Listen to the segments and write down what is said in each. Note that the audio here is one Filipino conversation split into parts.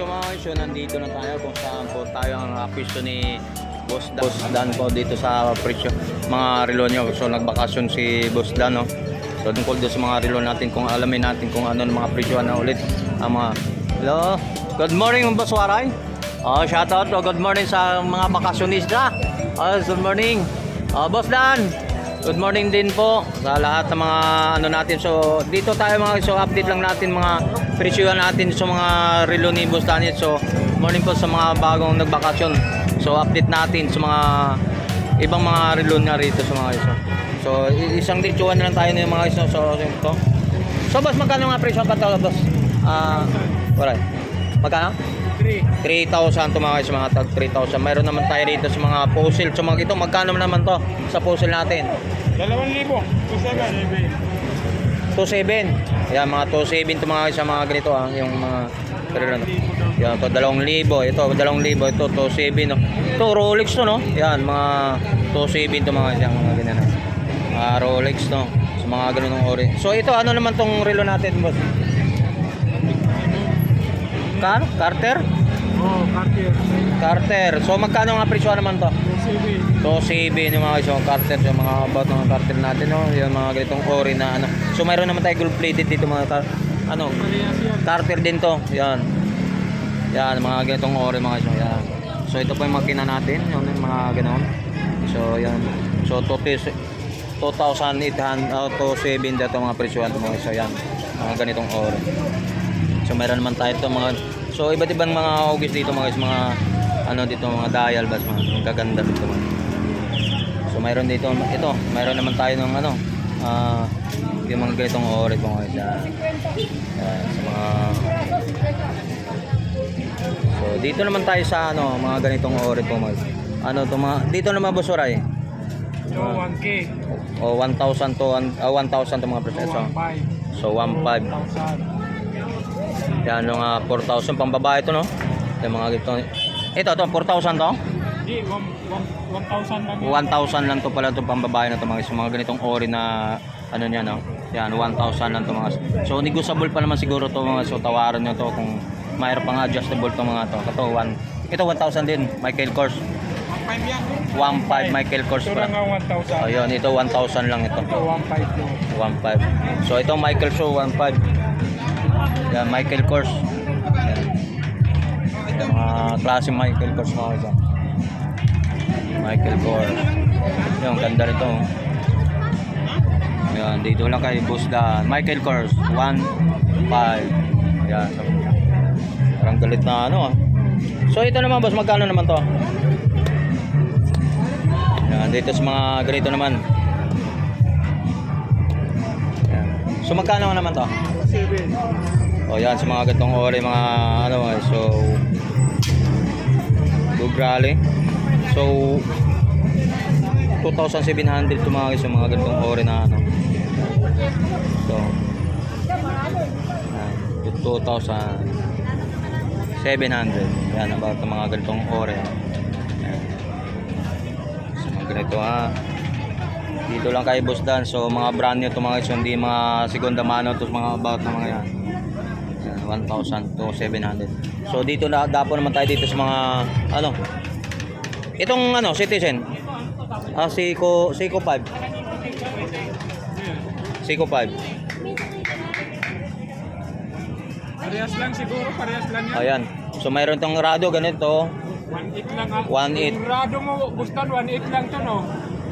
so mga so nandito na tayo kung saan po tayo ang uh, pwesto ni Boss Dan. Boss Dan po dito sa presyo mga relo nyo. So nagbakasyon si Boss Dan no. So tungkol doon sa mga relo natin kung alamin natin kung ano ang mga presyo na ulit ang mga Hello. Good morning Boss Waray. Oh, shout out oh, good morning sa mga bakasyonista. Oh, good morning. Oh, Boss Dan. Good morning din po sa lahat ng mga ano natin. So dito tayo mga so update lang natin mga presyohan natin sa mga relo ni Boss Daniel. So morning po sa mga bagong nagbakasyon. So update natin sa mga ibang mga relo na rito sa mga iso. So isang ditsuhan na lang tayo ng mga iso. So ito. So boss magkano mga presyo pa to boss? Ah, wala. Magkano? 3,000 to mga guys, mga tag 3,000. Mayroon naman tayo rito sa mga fossil. So mga ito, magkano naman to sa fossil natin? Dalawang libo. Kusaga, 2,700. Yan, mga 2,700 to mga guys, sa mga ganito ah, yung mga pero ano. Yan, to 2,000. Ito, 2,000. Ito, 2,700 no. Ito, Rolex to no. Yan, mga 2,700 to mga yung mga ganyan. Ah, Rolex no. Sa mga ganun ng ori. So ito, ano naman tong relo natin, boss? Car? Carter? Oh, Cartier. Carter. So magkano nga presyo naman to? So CB yung mga isang Carter, yung mga about ng Carter natin, no? Yung mga ganitong ori na ano. So mayroon naman tayo gold plated dito mga car ano. Carter din to. Yan. Yan, mga ganitong ori mga isang yan. So ito po yung makina natin, yun yung mga ganon. So yan. So to 2,800 uh, to 7 dito mga presyohan mga isa yan. Mga ganitong ori. So mayroon naman tayo ito mga So iba't ibang mga hugis dito mga guys, mga ano dito mga dial bas mga gaganda dito mga. So mayroon dito ito, mayroon naman tayo ng ano ah yung mga ganitong po mga. Yan. Yan, sa mga So dito naman tayo sa ano mga ganitong ori po mga. Ano to mga dito naman bosuray. So, 1K. O 1,000 to uh, 1,000 to mga presyo. 1.5. So 1,500. 1,000. Yan yung uh, 4,000 pang babae to no. Yung mga ganito. Ito to 4,000 to. Di, 1,000 lang. 1,000 lang to pala to pang babae na to mga, mga ganitong ori na ano niya no. Yan 1,000 lang to mga. So negotiable pa naman siguro to mga so tawaran niyo to kung mayroon pang adjustable to mga to. Ito 1 ito 1,000 din Michael Kors. 1.5 yan. 1,500 Michael Kors Ito pa. ang 1,000. Ayun, ito 1,000 lang ito. Ito, 1.5 to. 1.5. So ito Michael Show 1.5. Yan, Michael Kors. Yan. Mga klase Michael Kors mga isa. Michael Kors. Yung ganda nito. oh. Yan, dito lang kay Boss Dan. Michael Kors 1.5. Yan. Parang galit na ano ah. So ito naman boss, magkano naman to? Yan, dito sa mga ganito naman. Yan. So magkano naman to? 7. O yan, sa mga gatong ori, mga ano, eh, so Bug Rally. So 2,700 to yung mga ganitong ori na ano. So yan, 2,700. Yan, about ng mga ganitong ori. Yan. So mga ganito ha. Dito lang kay Boss Dan. So mga brand new to mga hindi mga segunda mano to mga about na mga. Yan, 1,000 to 700. So dito na dapo naman tayo dito sa mga ano. Itong ano, Citizen. Ah, Seiko Seiko 5. Seiko 5. Parehas lang siguro, parehas lang yan. Ayan. So mayroon tong Rado ganito. 1.8 lang. ah. 1.8. Yung Rado mo, Bustan, 1.8 lang to, no?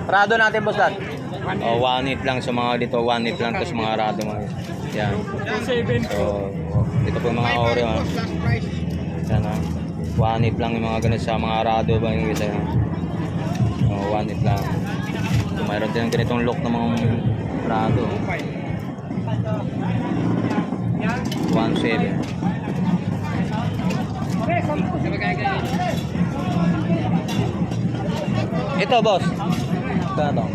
Rado natin. 1.8. Oh, 1.8 lang sa mga dito, 1.8 lang to sa mga Rado mga. Yan. 2.7. So, dito po yung mga Oreo. ah. Yan ah. 1.8 lang yung mga ganun sa mga Rado ba yung isa. Oh, 1.8 lang. So, mayroon din ganitong look ng mga Rado. 1.7. Ito boss. Kano to?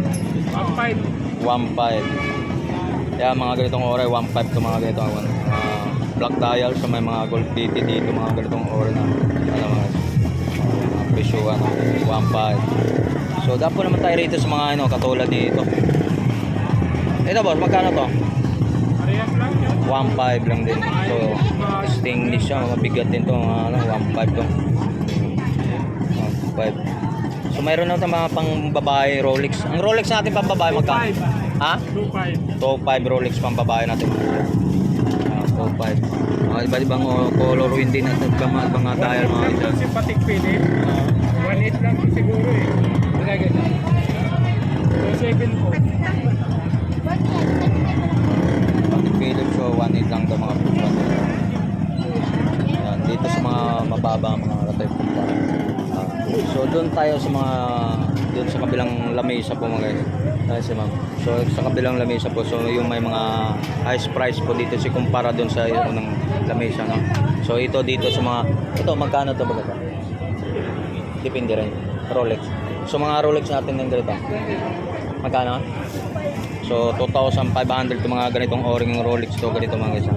1.5. 1.5. Yan mga ganitong oras, 1.5 to mga ganitong mga black dial sa may mga gold plated dito, mga ganitong oras na presyo ano, 1.5. So dapo naman tayo rito sa mga ano katulad dito. Ito boss, magkano to? Parehas lang yan. 1.5 lang din. So, stainless siya. Mabigat din to. Ano, 1.5 to. 1.5. So, mayroon na mga pang babae Rolex. Ang Rolex natin pang babae magkano? 2.5. Ha? 2.5. 2.5 Rolex pang babae natin. Ah, 2.5. Mga iba-ibang oh, color hindi na ito. Mga, mga dial mga ito. Si Patik Philip. 1.8 lang siguro eh. Kaya ganyan. 2.7 po. Philips so 1.8 lang ito mga pupuan. Yan, dito sa mga mababa mga ratoy punta. Ah, so doon tayo sa mga doon sa kabilang lamesa po mga guys. Ay, si ma'am. So sa kabilang lamesa po so yung may mga highest price po dito si kumpara doon sa unang lamesa no. So ito dito sa mga ito magkano to ba? Depende rin. Rolex. So mga Rolex natin ng ganito. Magkano? So 2,500 to mga ganitong o-ring Rolex to ganito mga guys.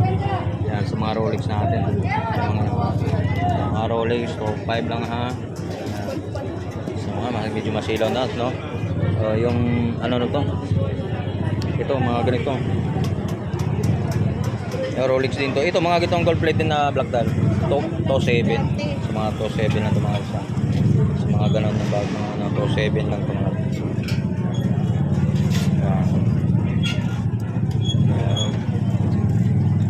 Yan sa mga Rolex natin. Yung mga, Rolex to 5 lang ha. So mga medyo masilaw na no. So, yung ano na to? Ito mga ganito. Yung Rolex din to. Ito mga gitong gold plate din na black dial. To, to 7. Sa mga to 7 na to mga mga ganun na bag mga ano, to 7 lang to mga. Yan.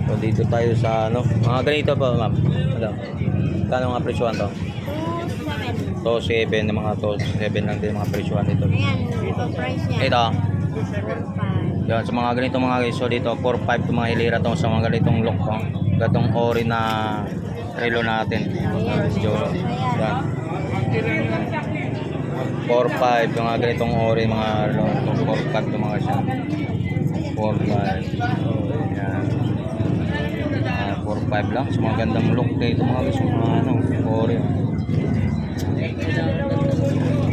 So dito tayo sa ano, mga ganito pa ma'am. Ano? Kano nga presyohan to? 2.7. To 7 ng mga to 7 lang din mga presyohan dito. Ayan, ito price niya. Ito. 4.5. Yan, sa mga ganito mga guys, so dito 4-5 to mga hilira to sa mga ganitong look ko. Gatong ori na relo natin. So, yan. 4-5 yung mga ganitong ori mga relo. 4-5 to mga siya. 4-5. Yan. Ah, 4-5 lang. So, mga gandang look dito mga guys. Mga ano, ori.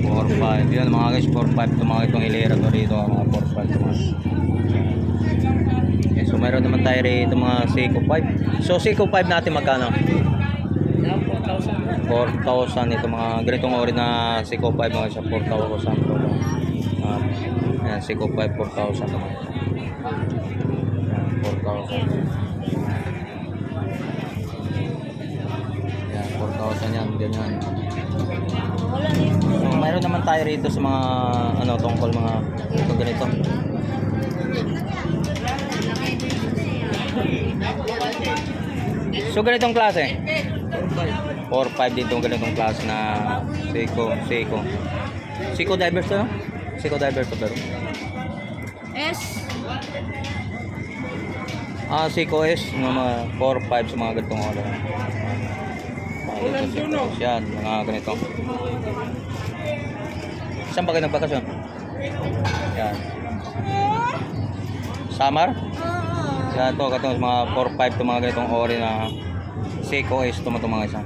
4-5. Yan mga guys, 4-5 to mga itong hilera to dito. Mga 4-5 to mga. So mayroon naman tayo rito mga Seiko 5. So Seiko 5 natin magkano? 4,000 ito mga ganitong ori na Seiko 5 mga siya 4,000 to. Uh, ayan, Seiko 5 4,000 naman. Ayan, 4,000. Ayan, 4,000 yan, ganyan. So, mayroon naman tayo rito sa mga ano tungkol mga ito ganito. So ganitong klase. 4-5 din itong ganitong klase na Seiko, Seiko. Seiko divers to, no? Seiko divers to pero. S. Ah, Seiko S, mga 4-5 sa mga ganitong oras. Yan, mga ganito. Saan ba kayo nagbakasyon? Yan. Samar? Oo. Yan to, katong mga 4-5 to mga ganitong ori na Seiko S to mga mga isa.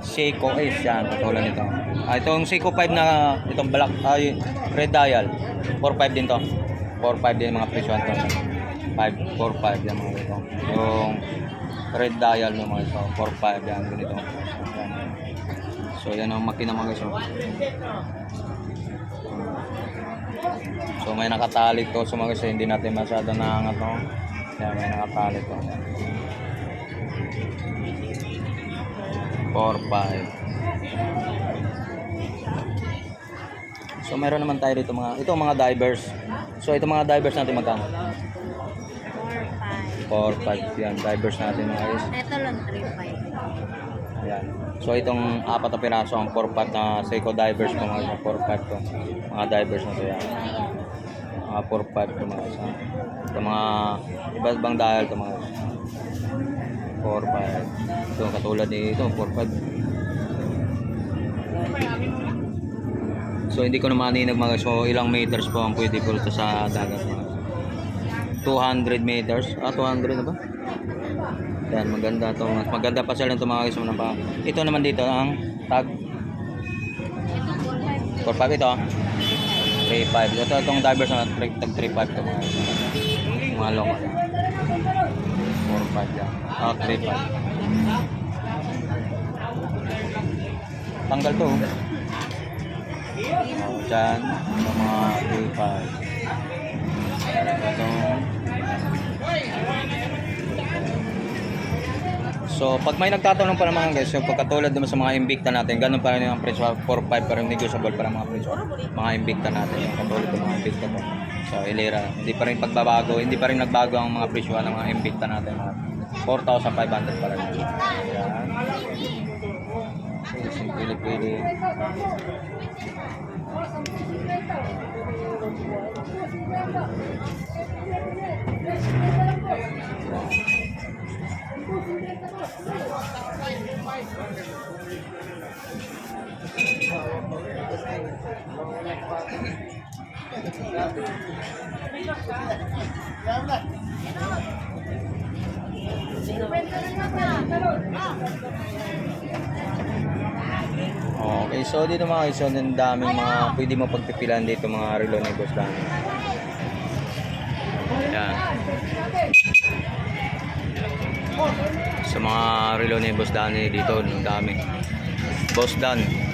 Seiko S yan, katulad nito. Ah, itong Seiko 5 na itong black ay red dial. 4-5 din to. 4-5 din mga presyon to. 5 4-5 yan mga ito. Yung red dial ng mga ito. 4-5 yan ganito. So yan ang makina mga guys. oh. So may nakatali to sa mga guys, hindi natin masyado naangat no. Yan may nakatali to. 4 5 So meron naman tayo dito mga ito mga divers. So ito mga divers natin magkano? 4.5. 4 5 yan divers natin mga guys. Ito lang 3.5. Yan. So itong apat na piraso ang 4 5 na Seiko divers ko mga 4 5 to. Mga divers na to yan. Mga 4 5 to mga isa. Ito mga iba't ibang dial to mga guys. 4 5. Ito katulad nito 4 5. So hindi ko na maninag mga so ilang meters po ang pwede po ito sa dagat mga 200 meters. Ah 200 na ba? Yan maganda to. Mas maganda pa sila itong mga guys pa. Ito naman dito ang tag Ito 4.5. 4 ito. 3.5. Ito itong divers na tag 3.5 to mga. Mga long. 4.5 yan. Ah 3.5. Tanggal to. oh. Dyan. Ito mga 3.5. Ito. So, pag may nagtatanong pa naman guys, yung pagkatulad naman sa mga Invicta natin, ganun pa rin yung presyo, 4-5 pa rin negotiable pa rin mga presyo. Mga Invicta natin, yung katulad ng mga Invicta to. So, Ilera, hindi pa rin pagbabago, hindi pa rin nagbago ang mga presyo ng mga Invicta natin. Mga 4,500 pa rin. Yan. Okay, simple pili. Okay, so dito mga iso, ang daming mga pwede mo pagpipilan dito mga relo ni Boss Danny. Yan. Sa mga relo ni Boss Danny dito, ang dami. Boss Dan.